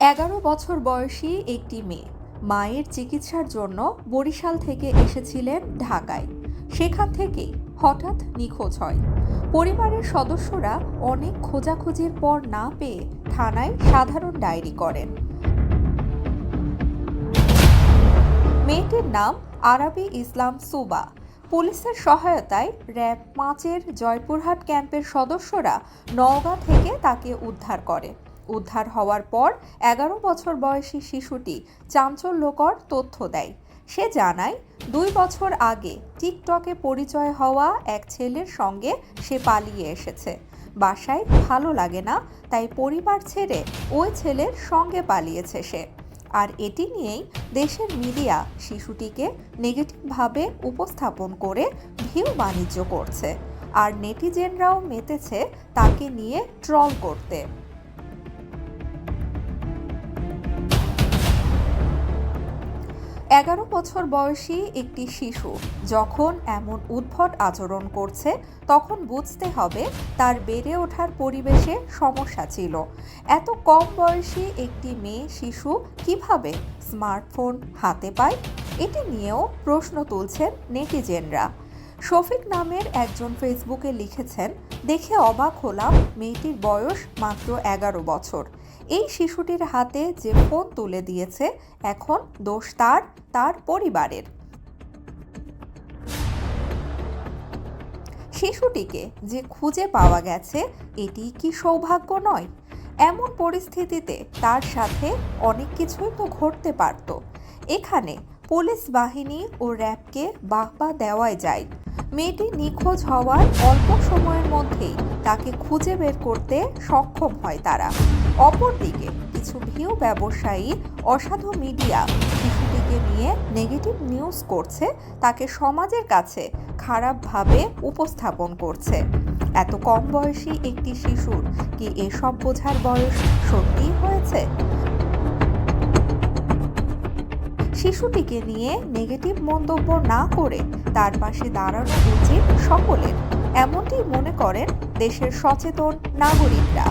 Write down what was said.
এগারো বছর বয়সী একটি মেয়ে। মায়ের চিকিৎসার জন্য বরিশাল থেকে এসেছিলেন ঢাকায়। সেখান থেকে হঠাৎ নিখোঁজ হয়। পরিবারের সদস্যরা অনেক খোঁজাখুঁজির পর না পেয়ে থানায় সাধারণ ডায়েরি করেন। মেয়েটির নাম আরাবি ইসলাম সুবা। পুলিশের সহায়তায় র্যাব পাঁচের জয়পুরহাট ক্যাম্পের সদস্যরা নওগাঁ থেকে তাকে উদ্ধার করে। উদ্ধার হওয়ার পর এগারো বছর বয়সী শিশুটি চাঞ্চল্যকর তথ্য দেয়। সে জানায়, দুই বছর আগে টিকটকে পরিচয় হওয়া এক ছেলের সঙ্গে সে পালিয়ে এসেছে। বাসায় ভালো লাগে না, তাই পরিবার ছেড়ে ওই ছেলের সঙ্গে পালিয়েছে সে। আর এটি নিয়েই দেশের মিডিয়া শিশুটিকে নেগেটিভভাবে উপস্থাপন করে ভিউ বাণিজ্য করছে। আর নেটিজেনরাও মেতেছে তাকে নিয়ে ট্রল করতে। এগারো বছর বয়সী একটি শিশু যখন এমন উদ্ভট আচরণ করছে, তখন বুঝতে হবে তার বেড়ে ওঠার পরিবেশে সমস্যা ছিল। এত কম বয়সী একটি মেয়ে শিশু কীভাবে স্মার্টফোন হাতে পায়? এটি নিয়েও প্রশ্ন তুলছেন নেটিজেনরা। শফিক নামের একজন ফেসবুকে লিখেছেন, দেখে অবাক হলাম, মেয়েটির বয়স মাত্র এগারো বছর। এই শিশুটির হাতে যে ফোন তুলে দিয়েছে, এখন দোষ তার তার পরিবারের। শিশুটিকে যে খুঁজে পাওয়া গেছে, এটি কি সৌভাগ্য নয়? এমন পরিস্থিতিতে তার সাথে অনেক কিছুই তো ঘটতে পারত। এখানে পুলিশ বাহিনী ও র্যাবকে বাহবা দেওয়াই যায়। মেয়েটি নিখোঁজ হওয়ার অল্প সময়ের মধ্যেই তাকে খুঁজে বের করতে সক্ষম হয় তারা। অপরদিকে কিছু ভিউ ব্যবসায়ী, অসাধু মিডিয়া শিশুটিকে নিয়ে নেগেটিভ নিউজ করছে, তাকে সমাজের কাছে খারাপভাবে উপস্থাপন করছে। এত কম বয়সী একটি শিশুর কি এসব বোঝার বয়স সত্যিই হয়েছে? শিশুটিকে নিয়ে নেগেটিভ মন্তব্য না করে তার পাশে দাঁড়ানো উচিত সকলের। এমনটি মনে করেন দেশের সচেতন নাগরিকরা।